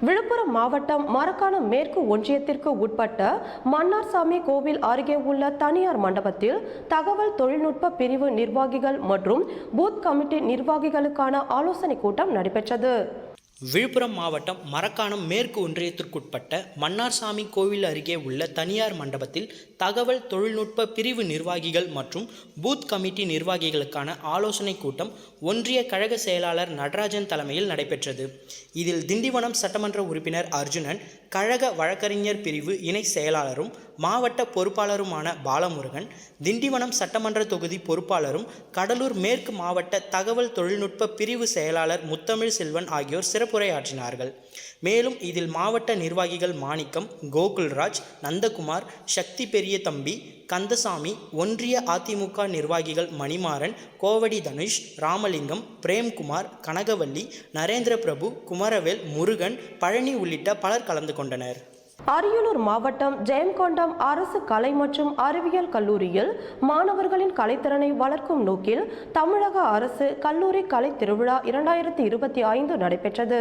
விழுப்புரம் மாவட்டம் மரக்காணம் மேற்கு ஒன்றியத்திற்கு உட்பட்ட மன்னார்சாமி கோவில் அருகே உள்ள தனியார் மண்டபத்தில் தகவல் தொழில்நுட்ப பிரிவு நிர்வாகிகள் மற்றும் பூத் கமிட்டி நிர்வாகிகளுக்கான ஆலோசனைக் கூட்டம் நடைபெற்றது. விழுப்புரம் மாவட்டம் மரக்காணம் மேற்கு ஒன்றியத்திற்குட்பட்ட மன்னார்சாமி கோவில் அருகே உள்ள தனியார் மண்டபத்தில் தகவல் தொழில்நுட்ப பிரிவு நிர்வாகிகள் மற்றும் பூத் கமிட்டி நிர்வாகிகளுக்கான ஆலோசனை கூட்டம் ஒன்றிய கழக செயலாளர் நடராஜன் தலைமையில் நடைபெற்றது. இதில் திண்டிவனம் சட்டமன்ற உறுப்பினர் அர்ஜுனன் கழக வழக்கறிஞர் பிரிவு இணை செயலாளரும் மாவட்ட பொறுப்பாளருமான பாலமுருகன் திண்டிவனம் சட்டமன்ற தொகுதி பொறுப்பாளரும் கடலூர் மேற்கு மாவட்ட தகவல் தொழில்நுட்ப பிரிவு செயலாளர் முத்தமிழ் செல்வன் ஆகியோர் சிறப்புரையாற்றினார்கள். மேலும் இதில் மாவட்ட நிர்வாகிகள் மாணிக்கம் கோகுல்ராஜ் நந்தகுமார் சக்தி பெரிய தம்பி கந்தசாமி ஒன்றிய அதிமுக நிர்வாகிகள் மணிமாறன் கோவடி தனுஷ் ராமலிங்கம் பிரேம்குமார் கனகவல்லி நரேந்திர பிரபு குமரவேல் முருகன் பழனி உள்ளிட்ட பலர் கலந்து கொண்டனர். அரியலூர் மாவட்டம் ஜெயங்கொண்டம் அரசு கலை மற்றும் அறிவியல் கல்லூரியில் மாணவர்களின் கலைத்திறனை வளர்க்கும் நோக்கில் தமிழக அரசு கல்லூரி கலை திருவிழா இரண்டாயிரத்தி இருபத்தி ஐந்து நடைபெற்றது.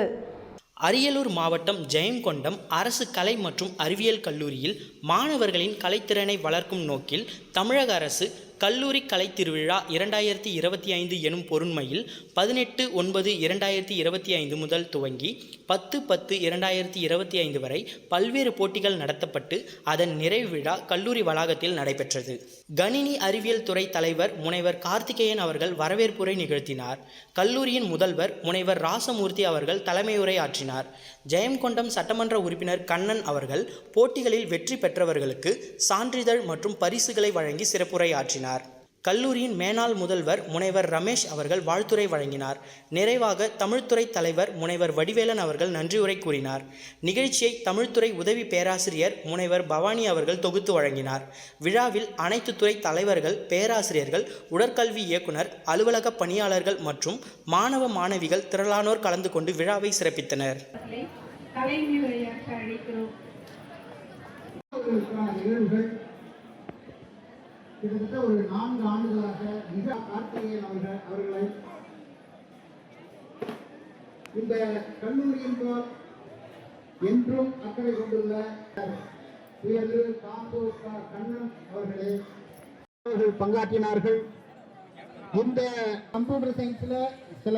அரியலூர் மாவட்டம் ஜெயங்கொண்டம் அரசு கலை மற்றும் அறிவியல் கல்லூரியில் மாணவர்களின் கலைத்திறனை வளர்க்கும் நோக்கில் தமிழக அரசு கல்லூரி கலைத்திருவிழா இரண்டாயிரத்தி இருபத்தி ஐந்து எனும் பொருண்மையில் பதினெட்டு ஒன்பது இரண்டாயிரத்தி இருபத்தி ஐந்து முதல் துவங்கி பத்து பத்து இரண்டாயிரத்தி இருபத்தி ஐந்து வரை பல்வேறு போட்டிகள் நடத்தப்பட்டு அதன் நிறைவு விழா கல்லூரி வளாகத்தில் நடைபெற்றது. கணினி அறிவியல் துறை தலைவர் முனைவர் கார்த்திகேயன் அவர்கள் வரவேற்புரை நிகழ்த்தினார். கல்லூரியின் முதல்வர் முனைவர் ராசமூர்த்தி அவர்கள் தலைமையுரை ஆற்றினார். ஜெயங்கொண்டம் சட்டமன்ற உறுப்பினர் கண்ணன் அவர்கள் போட்டிகளில் வெற்றி பெற்றவர்களுக்கு சான்றிதழ் மற்றும் பரிசுகளை வழங்கி சிறப்புரை ஆற்றினார். கல்லூரியின் மேனாள் முதல்வர் முனைவர் ரமேஷ் அவர்கள் வாழ்த்துரை வழங்கினார். நிறைவாக தமிழ்துறை தலைவர் முனைவர் வடிவேலன் அவர்கள் நன்றியுரை கூறினார். நிகழ்ச்சியை தமிழ்துறை உதவி பேராசிரியர் முனைவர் பவானி அவர்கள் தொகுத்து வழங்கினார். விழாவில் அனைத்து துறை தலைவர்கள் பேராசிரியர்கள் உடற்கல்வி இயக்குனர் அலுவலக பணியாளர்கள் மற்றும் மாணவ மாணவிகள் திரளானோர் கலந்து கொண்டு விழாவை சிறப்பித்தனர். அழைக்கிறோம் கிட்டத்தட்ட ஒரு நான்கு ஆண்டுகளாக மிக கார்த்திகேயன் அவர்கள் அவர்களை இந்த கல்லூரி போல் என்றும் அக்கறை கொண்டுள்ள உயர்வு காம்போ கண்ணன் அவர்களே அவர்கள் பங்காற்றினார்கள். இந்த கம்ப்யூட்டர் சயின்ஸில் சில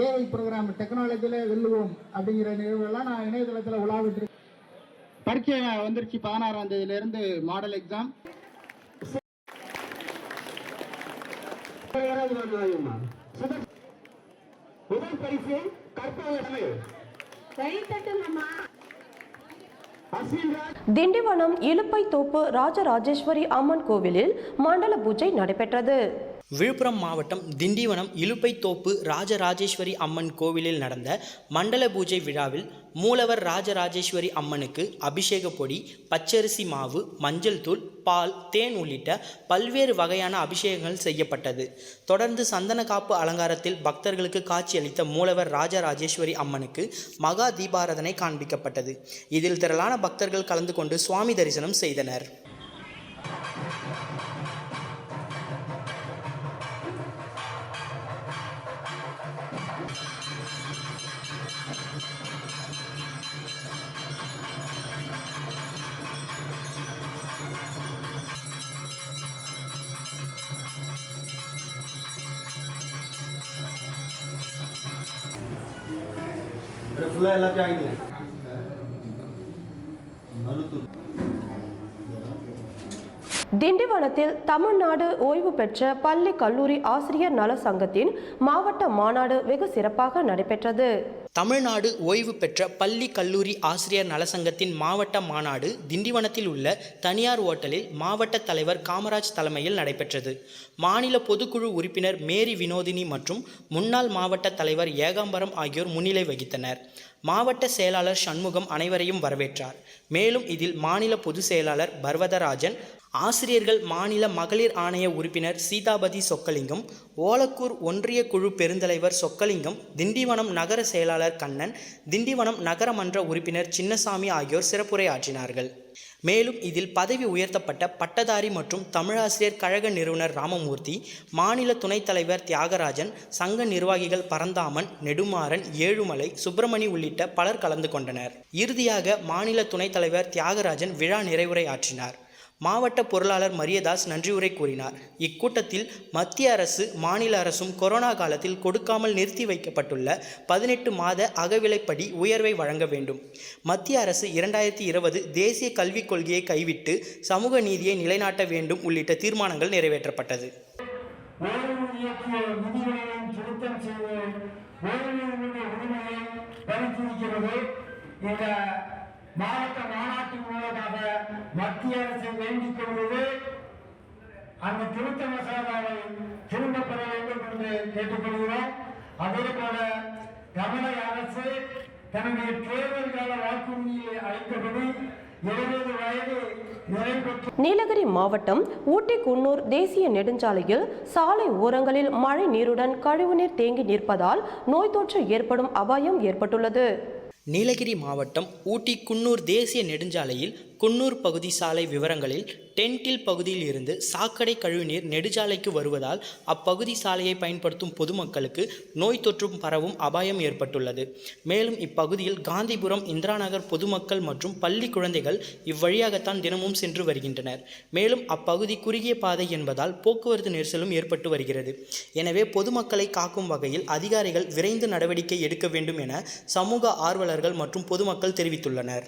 ஏஐ ப்ரோக்ராம் டெக்னாலஜியில் வெல்லுவோம் அப்படிங்கிற நிகழ்வுகள்லாம் நான் இணையதளத்தில் உலாவிட்டு பரீட்சை வந்துருச்சு பதினாறாம் தேதியிலேருந்து மாடல் எக்ஸாம் முதல் பரிசு கற்பக கைத்தட்டுங்கம்மா திண்டிவனம் இலுப்பை தோப்பு ராஜராஜேஸ்வரி அம்மன் கோவிலில் மண்டல பூஜை நடைபெற்றது. விழுப்புரம் மாவட்டம் திண்டிவனம் இலுப்பைத்தோப்பு ராஜராஜேஸ்வரி அம்மன் கோவிலில் நடந்த மண்டல பூஜை விழாவில் மூலவர் ராஜராஜேஸ்வரி அம்மனுக்கு அபிஷேக பொடி பச்சரிசி மாவு மஞ்சள் தூள் பால் தேன் உள்ளிட்ட பல்வேறு வகையான அபிஷேகங்கள் செய்யப்பட்டது. தொடர்ந்து சந்தன காப்பு அலங்காரத்தில் பக்தர்களுக்கு காட்சியளித்த மூலவர் ராஜராஜேஸ்வரி அம்மனுக்கு மகா தீபாராதனை காண்பிக்கப்பட்டது. இதில் திரளான பக்தர்கள் கலந்து கொண்டு சுவாமி தரிசனம் செய்தனர். ஃபுல்லாக எல்லாத்தையும் மருத்துவ திண்டிவனத்தில் தமிழ்நாடு ஓய்வு பெற்ற பள்ளி கல்லூரி ஆசிரியர் நல சங்கத்தின் மாவட்ட மாநாடு வெகு சிறப்பாக நடைபெற்றது. தமிழ்நாடு ஓய்வு பெற்ற பள்ளி கல்லூரி ஆசிரியர் நலசங்கத்தின் மாவட்ட மாநாடு திண்டிவனத்தில் உள்ள தனியார் ஓட்டலில் மாவட்ட தலைவர் காமராஜ் தலைமையில் நடைபெற்றது. மாநில பொதுக்குழு உறுப்பினர் மேரி வினோதினி மற்றும் முன்னாள் மாவட்ட தலைவர் ஏகாம்பரம் ஆகியோர் முன்னிலை வகித்தனர். மாவட்ட செயலாளர் சண்முகம் அனைவரையும் வரவேற்றார். மேலும் இதில் மாநில பொதுச் செயலாளர் பர்வதராஜன் ஆசிரியர்கள் மாநில மகளிர் ஆணைய உறுப்பினர் சீதாபதி சொக்கலிங்கம் ஓலக்கூர் ஒன்றிய குழு பெருந்தலைவர் சொக்கலிங்கம் திண்டிவனம் நகர செயலாளர் கண்ணன் திண்டிவனம் நகரமன்ற உறுப்பினர் சின்னசாமி ஆகியோர் சிறப்புரையாற்றினார்கள். மேலும் இதில் பதவி உயர்த்தப்பட்ட பட்டதாரி மற்றும் தமிழாசிரியர் கழக நிறுவனர் ராமமூர்த்தி மாநில துணைத் தலைவர் தியாகராஜன் சங்க நிர்வாகிகள் பரந்தாமன் நெடுமாறன் ஏழுமலை சுப்பிரமணி உள்ளிட்ட பலர் கலந்து கொண்டனர். இறுதியாக மாநில துணைத் தலைவர் தியாகராஜன் விழா நிறைவுரை ஆற்றினார். மாவட்ட பொருளாளர் மரியதாஸ் நன்றியுரை கூறினார். இக்கூட்டத்தில் மத்திய அரசு மாநில அரசும் கொரோனா காலத்தில் கொடுக்காமல் நிறுத்தி வைக்கப்பட்டுள்ள பதினெட்டு மாத அகவிலைப்படி உயர்வை வழங்க வேண்டும். மத்திய அரசு இரண்டாயிரத்தி இருபது தேசிய கல்விக் கொள்கையை கைவிட்டு சமூக நீதியை நிலைநாட்ட வேண்டும் உள்ளிட்ட தீர்மானங்கள் நிறைவேற்றப்பட்டது. இந்த மாவட்ட மாநாட்டின் மூலமாக மத்திய அரசை வேண்டிக் கொள்வது அந்த திருத்த மசோதாவை திரும்பப் பெற வேண்டும் என்று கேட்டுக்கொள்கிறோம். அதே போல தமிழக அரசு தன்னுடைய தேர்தல் கால வாக்குறுதியை அளித்தபடி எழுபது வயது நீலகிரி மாவட்டம் ஊட்டி குன்னூர் தேசிய நெடுஞ்சாலையில் சாலை ஓரங்களில் மழை நீருடன் கழிவுநீர் தேங்கி நிற்பதால் நோய் தொற்று ஏற்படும் அபாயம் ஏற்பட்டுள்ளது. நீலகிரி மாவட்டம் ஊட்டி குன்னூர் தேசிய நெடுஞ்சாலையில் குன்னூர் பகுதி சாலை விவரங்களில் டென்டில் பகுதியில் இருந்து சாக்கடை கழிவுநீர் நெடுஞ்சாலைக்கு வருவதால் அப்பகுதி சாலையை பயன்படுத்தும் பொதுமக்களுக்கு நோய் தொற்றும் பரவும் அபாயம் ஏற்பட்டுள்ளது. மேலும் இப்பகுதியில் காந்திபுரம் இந்திரா நகர் பொதுமக்கள் மற்றும் பள்ளி குழந்தைகள் இவ்வழியாகத்தான் தினமும் சென்று வருகின்றனர். மேலும் அப்பகுதி குறுகிய பாதை என்பதால் போக்குவரத்து நெரிசலும் ஏற்பட்டு வருகிறது. எனவே பொதுமக்களை காக்கும் வகையில் அதிகாரிகள் விரைந்து நடவடிக்கை எடுக்க வேண்டும் என சமூக ஆர்வலர்கள் மற்றும் பொதுமக்கள் தெரிவித்துள்ளனர்.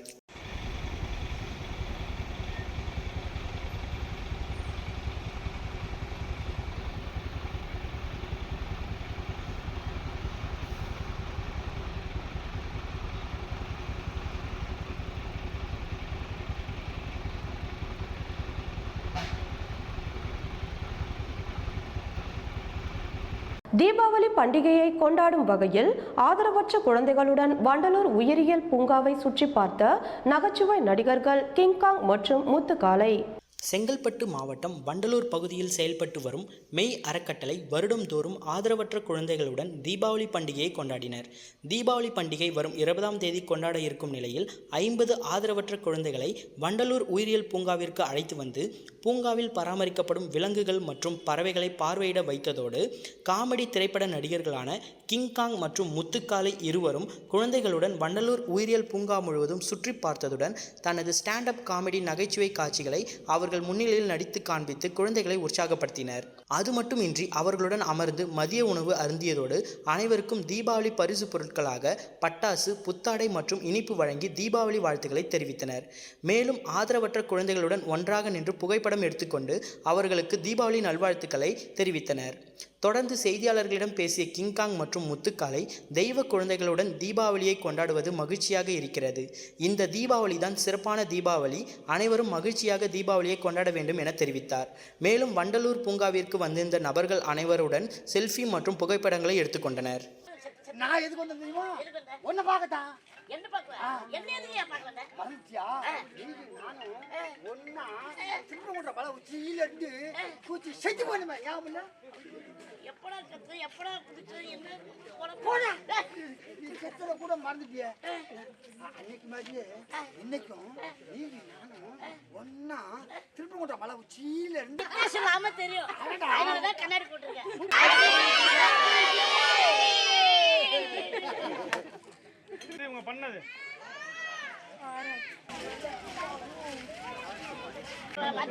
தீபாவளி பண்டிகையை கொண்டாடும் வகையில் ஆதரவற்ற குழந்தைகளுடன் வண்டலூர் உயிரியல் பூங்காவை சுற்றி பார்த்த நகைச்சுவை நடிகர்கள் கிங்காங் மற்றும் முத்துக்காலை. செங்கல்பட்டு மாவட்டம் வண்டலூர் பகுதியில் செயல்பட்டு வரும் மெய் அறக்கட்டளை வருடம்தோறும் ஆதரவற்ற குழந்தைகளுடன் தீபாவளி பண்டிகையை கொண்டாடினர். தீபாவளி பண்டிகை வரும் இருபதாம் தேதி கொண்டாட இருக்கும் நிலையில் ஐம்பது ஆதரவற்ற குழந்தைகளை வண்டலூர் உயிரியல் பூங்காவிற்கு அழைத்து வந்து பூங்காவில் பராமரிக்கப்படும் விலங்குகள் மற்றும் பறவைகளை பார்வையிட வைத்ததோடு காமெடி திரைப்பட நடிகர்களான கிங்காங் மற்றும் முத்துக்காலை இருவரும் குழந்தைகளுடன் வண்டலூர் உயிரியல் பூங்கா முழுவதும் சுற்றி பார்த்ததுடன் தனது ஸ்டாண்ட் அப் காமெடி நகைச்சுவை காட்சிகளை அவர் அவர்கள் முன்னிலையில் நடித்து காண்பித்து குழந்தைகளை உற்சாகப்படுத்தினர். அது மட்டுமின்றி அவர்களுடன் அமர்ந்து மதிய உணவு அருந்தியதோடு அனைவருக்கும் தீபாவளி பரிசு பொருட்களாக பட்டாசு புத்தாடை மற்றும் இனிப்பு வழங்கி தீபாவளி வாழ்த்துக்களை தெரிவித்தனர். மேலும் ஆதரவற்ற குழந்தைகளுடன் ஒன்றாக நின்று புகைப்படம் எடுத்துக்கொண்டு அவர்களுக்கு தீபாவளி நல்வாழ்த்துக்களை தெரிவித்தனர். தொடர்ந்து செய்தியாளர்களிடம் பேசிய கிங்காங் மற்றும் முத்துக்காலை தெய்வ குழந்தைகளுடன் தீபாவளியை கொண்டாடுவது மகிழ்ச்சியாக இருக்கிறது. இந்த தீபாவளி தான் சிறப்பான தீபாவளி. அனைவரும் மகிழ்ச்சியாக தீபாவளியை கொண்டாட வேண்டும் என தெரிவித்தார். மேலும் வண்டலூர் பூங்காவிற்கு வந்திருந்த நபர்கள் அனைவருடன் செல்ஃபி மற்றும் புகைப்படங்களை எடுத்துக்கொண்டனர். நான் எதுக்கு என்ன பார்க்கலாம் என்ன எதுக்கு நானும் ஒன்னா திருப்பங்குன்ற பல உச்சியில இருந்து பூச்சி செஞ்சு போனமே ஞாபகம் எப்படா கத்து எப்படா குதிச்சு என்ன? போடா. நீ செத்தத கூட மறந்துட்டியே. அன்னைக்கு மாதிரியே இன்னைக்கும் நானும் ஒன்னா திருப்பங்குன்ற மலை உச்சியில இருந்து சொல்லாம தெரியும். அதனாலதான் கண்ணாடி போட்டிருக்கேன் பாத்தியா தீபாவளி சவுண்ட் விடுங்க சவுண்ட் விடுங்க பஸ் தீபாவளி நல்வாழ்த்துக்கள் நீ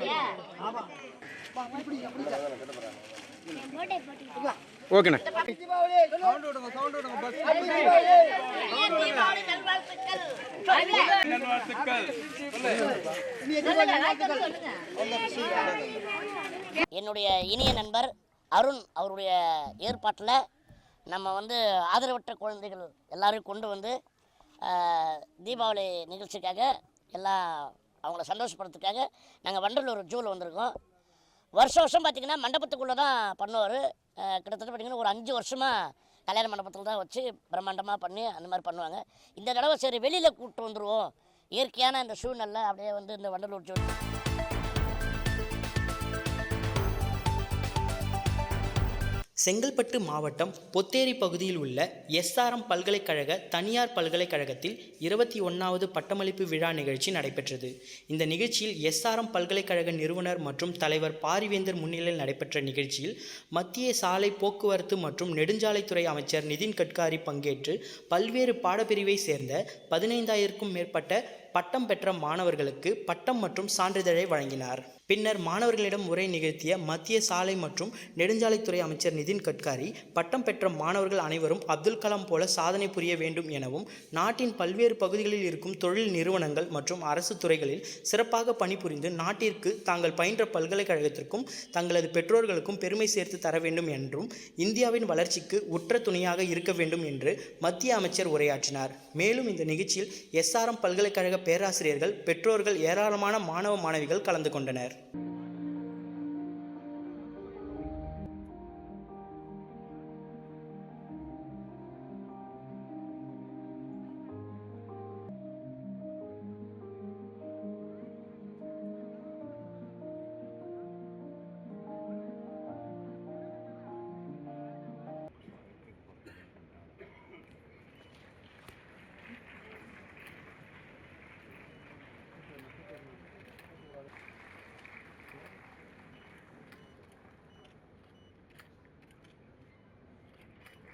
என்னுடைய இனிய நண்பர் அருண் அவருடைய ஏற்பாட்டில் நம்ம வந்து ஆதரவற்ற குழந்தைகள் எல்லாரையும் கொண்டு வந்து தீபாவளி நிகழ்ச்சிக்காக எல்லாம் அவங்கள சந்தோஷப்படுறதுக்காக நாங்கள் வண்டலூர் ஜூவில் வந்திருக்கோம். வருஷம் வருஷம் பார்த்திங்கன்னா மண்டபத்துக்குள்ளே தான் பண்ணுவார். கிட்டத்தட்ட பார்த்திங்கன்னா ஒரு அஞ்சு வருஷமாக கல்யாண மண்டபத்தில் தான் வச்சு பிரம்மாண்டமாக பண்ணி அந்த மாதிரி பண்ணுவாங்க. இந்த தடவை சரி வெளியில் கூப்பிட்டு வந்துடுவோம் இயற்கையான இந்த சூழ்நிலை அப்படியே வந்து இந்த வண்டலூர் ஜூ செங்கல்பட்டு மாவட்டம் பொத்தேரி பகுதியில் உள்ள எஸ்ஆர்எம் பல்கலைக்கழக தனியார் பல்கலைக்கழகத்தில் இருபத்தி ஒன்றாவது பட்டமளிப்பு விழா நிகழ்ச்சி நடைபெற்றது. இந்த நிகழ்ச்சியில் எஸ்ஆர்எம் பல்கலைக்கழக நிறுவனர் மற்றும் தலைவர் பாரிவேந்தர் முன்னிலையில் நடைபெற்ற நிகழ்ச்சியில் மத்திய சாலை போக்குவரத்து மற்றும் நெடுஞ்சாலைத்துறை அமைச்சர் நிதின் கட்காரி பங்கேற்று பல்வேறு பாடப்பிரிவை சேர்ந்த பதினைந்தாயிரக்கும் மேற்பட்ட பட்டம் பெற்ற மாணவர்களுக்கு பட்டம் மற்றும் சான்றிதழை வழங்கினார். பின்னர் மாணவர்களிடம் உரை நிகழ்த்திய மத்திய சாலை மற்றும் நெடுஞ்சாலைத்துறை அமைச்சர் நிதின் கட்காரி பட்டம் பெற்ற மாணவர்கள் அனைவரும் அப்துல் கலாம் போல சாதனை புரிய வேண்டும் எனவும் நாட்டின் பல்வேறு பகுதிகளில் இருக்கும் தொழில் நிறுவனங்கள் மற்றும் அரசு துறைகளில் சிறப்பாக பணிபுரிந்து நாட்டிற்கு தாங்கள் பயின்ற பல்கலைக்கழகத்திற்கும் தங்களது பெற்றோர்களுக்கும் பெருமை சேர்த்து தர வேண்டும் என்றும் இந்தியாவின் வளர்ச்சிக்கு உற்ற துணையாக இருக்க வேண்டும் என்று மத்திய அமைச்சர் உரையாற்றினார். மேலும் இந்த நிகழ்ச்சியில் எஸ்ஆர்எம் பல்கலைக்கழக பேராசிரியர்கள் பெற்றோர்கள் ஏராளமான மாணவ மாணவிகள் கலந்து கொண்டனர்.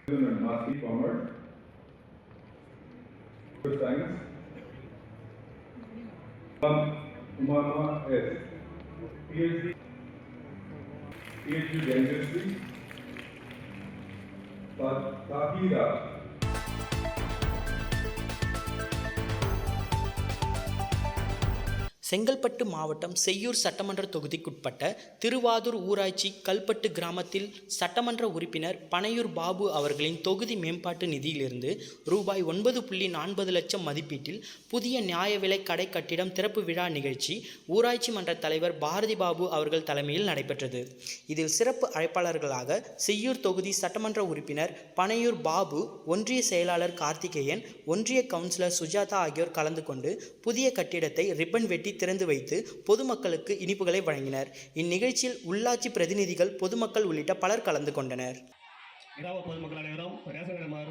And Marcy Palmer. Science. Um, Umama S. PhD. PhD Dentistry. Tahira. Chengalpattu மாவட்டம் செய்யூர் சட்டமன்ற தொகுதிக்குட்பட்ட திருவாதூர் ஊராட்சி கல்பட்டு கிராமத்தில் சட்டமன்ற உறுப்பினர் பனையூர் பாபு அவர்களின் தொகுதி மேம்பாட்டு நிதியிலிருந்து ரூபாய் ஒன்பது புள்ளி நாற்பது லட்சம் மதிப்பீட்டில் புதிய நியாய விலை கடை கட்டிடம் திறப்பு விழா நிகழ்ச்சி ஊராட்சி மன்ற தலைவர் பாரதி பாபு அவர்கள் தலைமையில் நடைபெற்றது. இதில் சிறப்பு அழைப்பாளர்களாக செய்யூர் தொகுதி சட்டமன்ற உறுப்பினர் பனையூர் பாபு ஒன்றிய செயலாளர் கார்த்திகேயன் ஒன்றிய கவுன்சிலர் சுஜாதா ஆகியோர் கலந்து கொண்டு புதிய கட்டிடத்தை ரிப்பன் வெட்டி திறந்து வைத்து பொதுமக்களுக்கு இனிப்புகளை வழங்கினர். இந்நிகழ்ச்சியில் உள்ளாட்சி பிரதிநிதிகள் பொதுமக்கள் உள்ளிட்ட பலர் கலந்து கொண்டனர். கிராம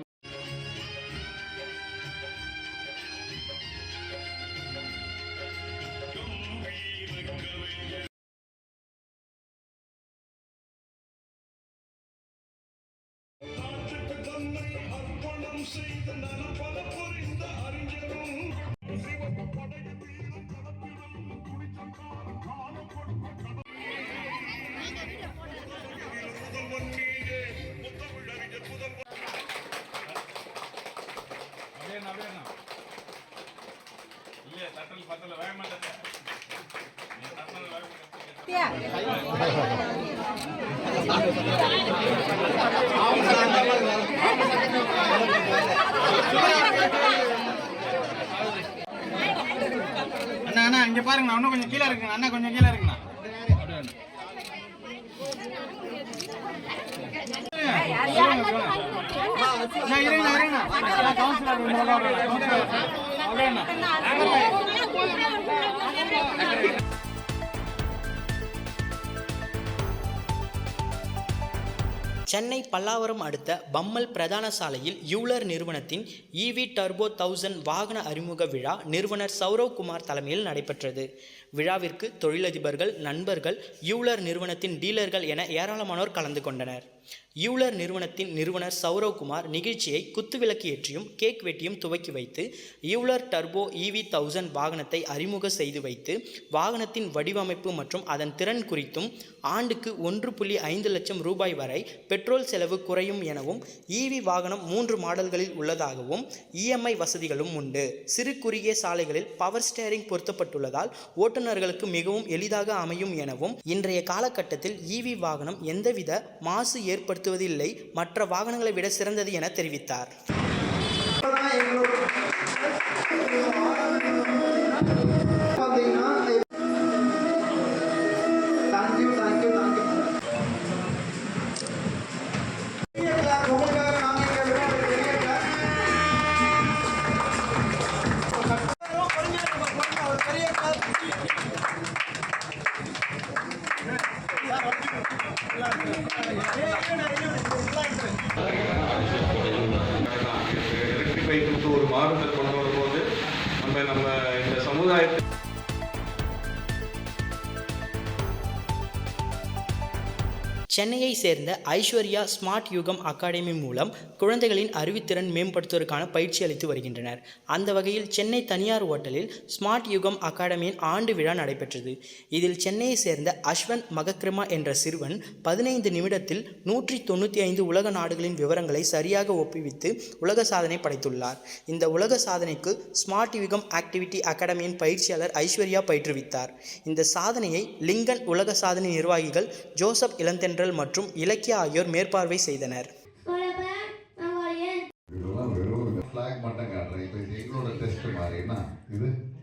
பொதுமக்கள் அனைவரும் ரேஷன் கடை மாறும் அண்ணா அண்ணா இங்க பாருங்க இன்னும் கொஞ்சம் கீழே இருக்குங்க அண்ணா கொஞ்சம் கீழே இருக்குண்ணா இருங்கண்ணா, இருங்கண்ணா. Councillor councillor. அப்படியே சென்னை பல்லாவரம் அடுத்த பம்மல் பிரதான சாலையில் யூலர் நிறுவனத்தின் இவி டர்போ தௌசண்ட் வாகன அறிமுக விழா நிறுவனர் சௌரவ் குமார் தலைமையில் நடைபெற்றது. விழாவிற்கு தொழிலதிபர்கள் நண்பர்கள் யூலர் நிறுவனத்தின் டீலர்கள் என ஏராளமானோர் கலந்து கொண்டனர். யூலர் நிறுவனத்தின் நிறுவனர் சௌரவ் குமார் நிகழ்ச்சியை குத்துவிளக்கு ஏற்றியும் கேக் வெட்டியும் துவக்கி வைத்து யூலர் டர்போ ஈவி தௌசண்ட் வாகனத்தை அறிமுக செய்து வைத்து வாகனத்தின் வடிவமைப்பு மற்றும் அதன் திறன் குறித்தும் ஆண்டுக்கு ஒன்று புள்ளி ஐந்து லட்சம் ரூபாய் வரை பெட்ரோல் செலவு குறையும் எனவும் ஈவி வாகனம் மூன்று மாடல்களில் உள்ளதாகவும் இஎம்ஐ வசதிகளும் உண்டு. சிறு குறுகிய சாலைகளில் பவர் ஸ்டேரிங் பொருத்தப்பட்டுள்ளதால் ஓட்டுநர்களுக்கு மிகவும் எளிதாக அமையும் எனவும் இன்றைய காலகட்டத்தில் ஈவி வாகனம் எந்தவித மாசு ஏற்படுத்துவதில்லை மற்ற வாகனங்களை விட சிறந்தது என தெரிவித்தார். Thank you, சென்னையை சேர்ந்த ஐஸ்வர்யா ஸ்மார்ட் யுகம் அகாடமி மூலம் குழந்தைகளின் அறிவுத்திறன் மேம்படுத்துவதற்கான பயிற்சி அளித்து வருகின்றனர். அந்த வகையில் சென்னை தனியார் ஓட்டலில் ஸ்மார்ட் யுகம் அகாடமியின் ஆண்டு விழா நடைபெற்றது. இதில் சென்னையை சேர்ந்த அஸ்வந்த் மகக்ரமா என்ற சிறுவன் பதினைந்து நிமிடத்தில் நூற்றி தொண்ணூற்றி ஐந்து உலக நாடுகளின் விவரங்களை சரியாக ஒப்புவித்து உலக சாதனை படைத்துள்ளார். இந்த உலக சாதனைக்கு ஸ்மார்ட் யுகம் ஆக்டிவிட்டி அகாடமியின் பயிற்சியாளர் ஐஸ்வர்யா பயிற்றுவித்தார். இந்த சாதனையை லிங்கன் உலக சாதனை நிர்வாகிகள் ஜோசப் இளந்தென்றல் மற்றும் இலக்கியா ஆகியோர் மேற்பார்வை செய்தனர். இதெல்லாம் வெறும் ஃப்ளாக் மட்டும் காட்டுறேன். இப்போ இது எங்களோட டெஸ்ட் மாதிரி. என்ன? இது?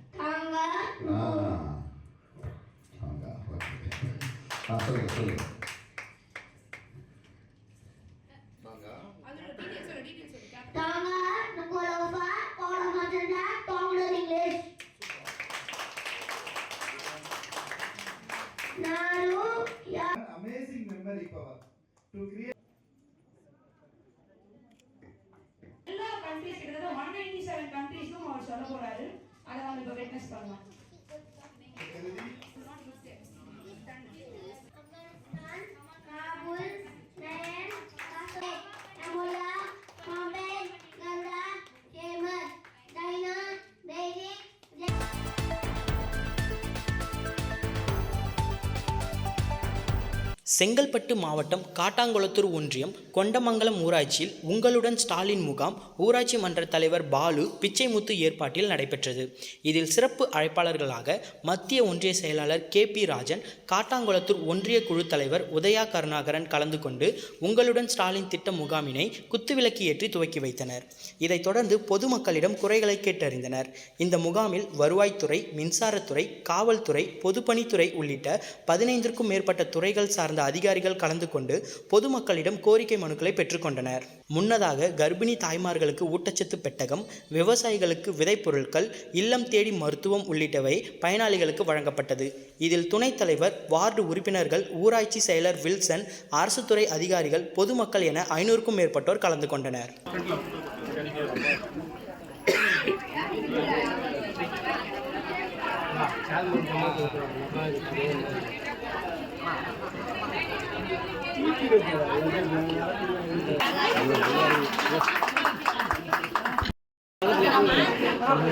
செங்கல்பட்டு மாவட்டம் காட்டாங்குளத்தூர் ஒன்றியம் கொண்டமங்கலம் ஊராட்சியில் உங்களுடன் ஸ்டாலின் முகாம் ஊராட்சி மன்ற தலைவர் பாலு பிச்சைமுத்து ஏற்பாட்டில் நடைபெற்றது. இதில் சிறப்பு அழைப்பாளர்களாக மத்திய ஒன்றிய செயலாளர் கே பி ராஜன் காட்டாங்குளத்தூர் ஒன்றிய குழு தலைவர் உதயா கருணாகரன் கலந்து கொண்டு உங்களுடன் ஸ்டாலின் திட்ட முகாமினை குத்துவிளக்கு ஏற்றி துவக்கி வைத்தனர். இதைத் தொடர்ந்து பொதுமக்களிடம் குறைகளை கேட்டறிந்தனர். இந்த முகாமில் வருவாய்த்துறை மின்சாரத்துறை காவல்துறை பொதுப்பணித்துறை உள்ளிட்ட பதினைந்திற்கும் மேற்பட்ட துறைகள் சார்ந்த அதிகாரிகள் கலந்து கொண்டு பொதுமக்களிடம் கோரிக்கை மனுக்களை பெற்றுக்கொண்டனர். முன்னதாக கர்ப்பிணி தாய்மார்களுக்கு ஊட்டச்சத்து பெட்டகம் விவசாயிகளுக்கு விதைப்பொருட்கள் இல்லம் தேடி மருத்துவம் உள்ளிட்டவை பயனாளிகளுக்கு வழங்கப்பட்டது. இதில் துணைத் தலைவர் வார்டு உறுப்பினர்கள் ஊராட்சி செயலர் வில்சன் அரசு துறை அதிகாரிகள் பொதுமக்கள் என ஐநூறுக்கும் மேற்பட்டோர் கலந்து கொண்டனர்.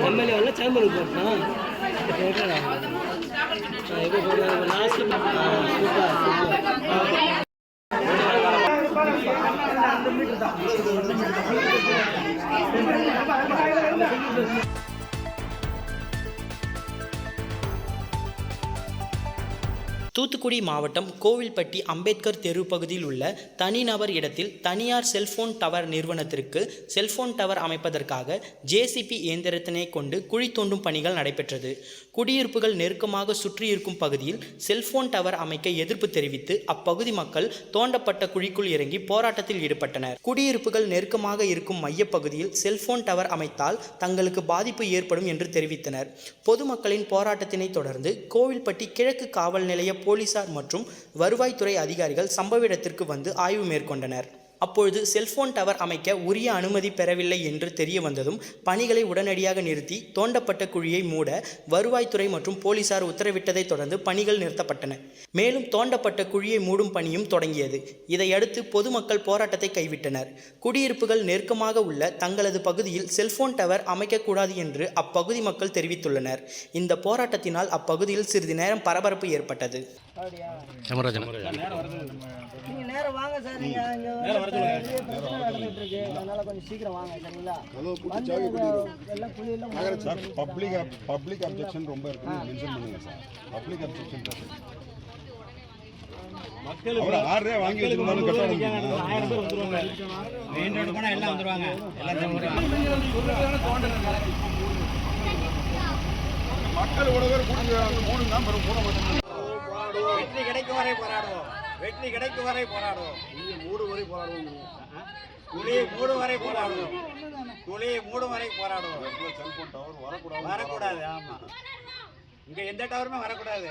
எம்எல்ஏ வரல சேம்பருக்கு போட்டோம் இப்போ போடுறாங்க லாஸ்ட் சூப்பர் தூத்துக்குடி மாவட்டம் கோவில்பட்டி அம்பேத்கர் தெரு பகுதியில் உள்ள தனிநபர் இடத்தில் தனியார் செல்போன் டவர் நிறுவனத்திற்கு செல்போன் டவர் அமைப்பதற்காக ஜேசிபி இயந்திரத்தினை கொண்டு குழி தோண்டும் பணிகள் நடைபெற்றது. குடியிருப்புகள் நெருக்கமாக சுற்றியிருக்கும் பகுதியில் செல்போன் டவர் அமைக்க எதிர்ப்பு தெரிவித்து அப்பகுதி மக்கள் தோண்டப்பட்ட குழிக்குள் இறங்கி போராட்டத்தில் ஈடுபட்டனர். குடியிருப்புகள் நெருக்கமாக இருக்கும் மையப்பகுதியில் செல்போன் டவர் அமைத்தால் தங்களுக்கு பாதிப்பு ஏற்படும் என்று தெரிவித்தனர். பொதுமக்களின் போராட்டத்தினை தொடர்ந்து கோவில்பட்டி கிழக்கு காவல் நிலைய போலீசார் மற்றும் வருவாய்த்துறை அதிகாரிகள் சம்பவ இடத்திற்கு வந்து ஆய்வு மேற்கொண்டனர். அப்பொழுது செல்போன் டவர் அமைக்க உரிய அனுமதி பெறவில்லை என்று தெரிய வந்ததும் பணிகளை உடனடியாக நிறுத்தி தோண்டப்பட்ட குழியை மூட வருவாய்த்துறை மற்றும் போலீசார் உத்தரவிட்டதைத் தொடர்ந்து பணிகள் நிறுத்தப்பட்டன. மேலும் தோண்டப்பட்ட குழியை மூடும் பணியும் தொடங்கியது. இதையடுத்து பொதுமக்கள் போராட்டத்தை கைவிட்டனர். குடியிருப்புகள் நெருக்கமாக உள்ள தங்களது பகுதியில் செல்போன் டவர் அமைக்கக்கூடாது என்று அப்பகுதி மக்கள் தெரிவித்துள்ளனர். இந்த போராட்டத்தினால் அப்பகுதியில் சிறிது நேரம் பரபரப்பு ஏற்பட்டது. பிரச்சனை நடந்துட்டு இருக்கு அதனால கொஞ்சம் சீக்கிரம் வாங்க சரிங்களா? வந்து எல்லாம் புள்ளி எல்லாம் சார் பப்ளிக் பப்ளிக் அப்ஜெக்ஷன் ரொம்ப இருக்குன்னு மென்ஷன் பண்ணுங்க சார். பப்ளிக் அப்ஜெக்ஷன் மக்கள் ஆறே வாங்கி வச்சிருந்தாலும் கட்ட ஆயிரம் பேர் வந்துருவாங்க மெயின் ரோடு எல்லாம் வந்துருவாங்க. மக்கள் கூட்டி மூணு தான் மாட்டாங்க வெற்றி கிடைக்கும் வரை போராடுவோம். வெற்றி கிடைக்கும் வரை போராடுவோம். மூடு வரை போராடுவோம். குழியை மூடும் வரை போராடுவோம். குழியை மூடும் வரை போராடுவோம். செல்போன் டவர் வரக்கூடாது வரக்கூடாது ஆமா. இங்க எந்த டவருமே வரக்கூடாது.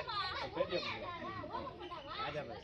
ராஜா பாய்.